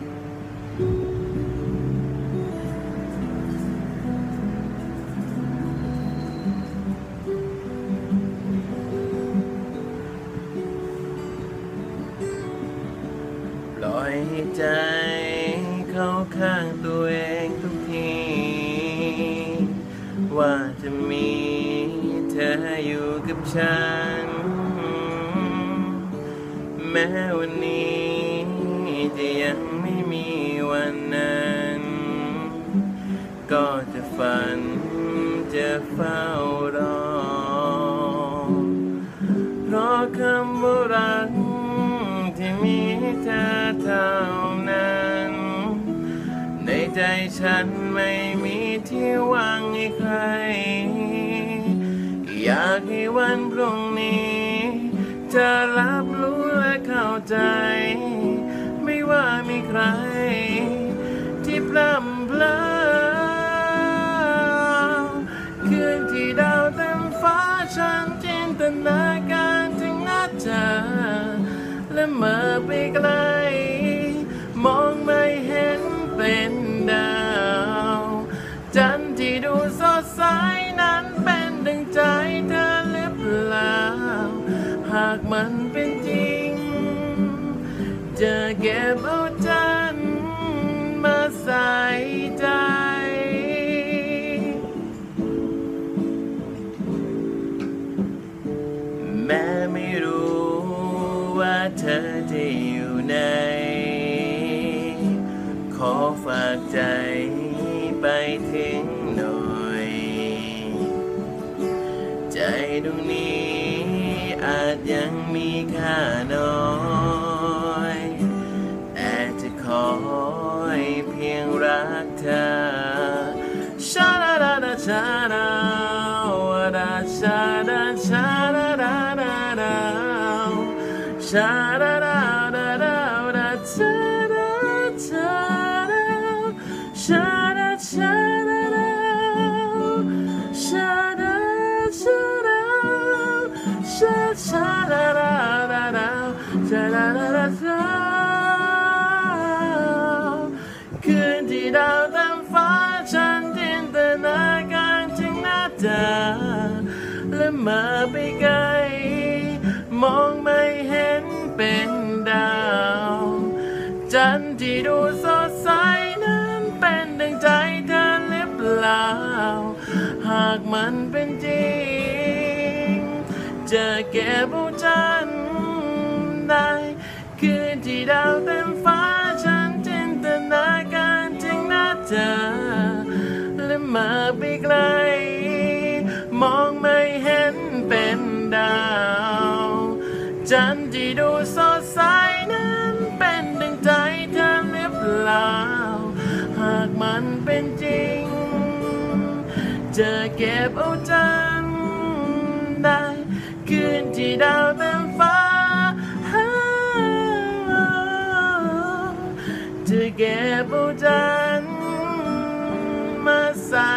ปล่อยให้ใจเข้าข้างตัวเองทุกที ว่าจะมีเธออยู่กับฉัน แม้ ก็จะฝันจะเฝ้ารอเพราะคำว่ารักที่มีให้เธอเท่านั้น ในใจฉันไม่มีที่วางให้ใคร อยากให้วันพรุ่งนี้เธอรับรู้และเข้าใจ ไม่ว่ามีใคร ที่พร่ำ จะเก็บเอาจันมาใส่ใจ แม้ไม่รู้ว่าเธอจะอยู่ไหนขอฝากใจไปถึงหน่อย ใจดวงนี้อาจยังมีค่าน้อย ชาดาดาดาดาดาชาดาชาดาชาดาชาดาดาชาดาชาดาชาชาดาด มองไม่เห็นเป็นดาว จันทร์ที่ดูสดใสนั้นเป็นดังใจเธอหรือเปล่า หากมันเป็นจริง จะเก็บเอาจันทร์ได้คืนที่ดาวเต็มฟ้าฉันจินตนาการถึงน้าเธอและมาไปไกล มองไม่เห็นเป็นดาว จันทร์ที่ดูสดใสนั้นเป็นดังใจเธอหรือเปล่า หากมันเป็นจริง จะเก็บเอาจันทร์ได้คืนที่ดาวเต็มฟ้า จะเก็บเอาจันทร์มาใส่